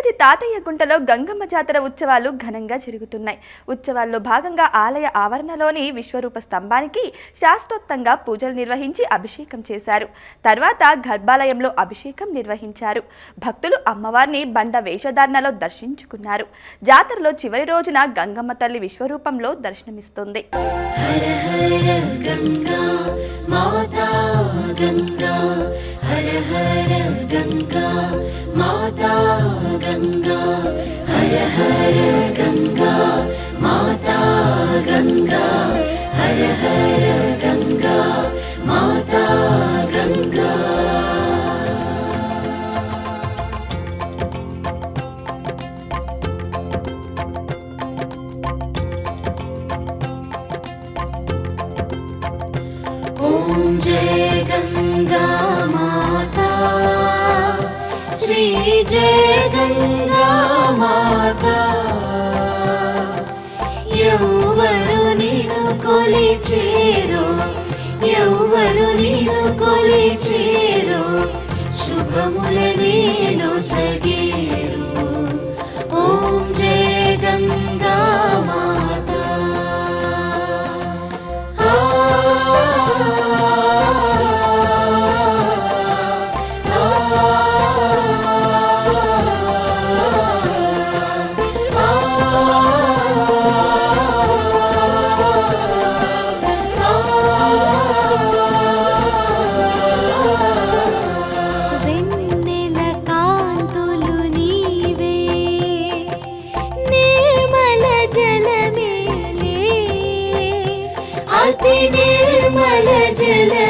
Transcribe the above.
తిరుపతి తాతయ్య గుంటలో గంగమ్మ జాతర ఉత్సవాలు ఘనంగా జరుగుతున్నాయి. ఉత్సవాల్లో భాగంగా ఆలయ ఆవరణలోని విశ్వరూప స్తంభానికి శాస్త్రోత్తంగా పూజలు నిర్వహించి అభిషేకం చేశారు. తర్వాత గర్భాలయంలో అభిషేకం నిర్వహించారు. భక్తులు అమ్మవారిని బండ వేషధారణలో దర్శించుకున్నారు. జాతరలో చివరి రోజున గంగమ్మ తల్లి విశ్వరూపంలో దర్శనమిస్తుంది. गङ्गा हर हर गङ्गा माता गङ्गा हर हर गङ्गा माता गङ्गा ॐ जय जय गङ्गा माता यौवरु नीनु कोलिचेरो यौवरु नीनु कोलिचेरो शुभमुल नीनु सदि നിർമ്മല ജല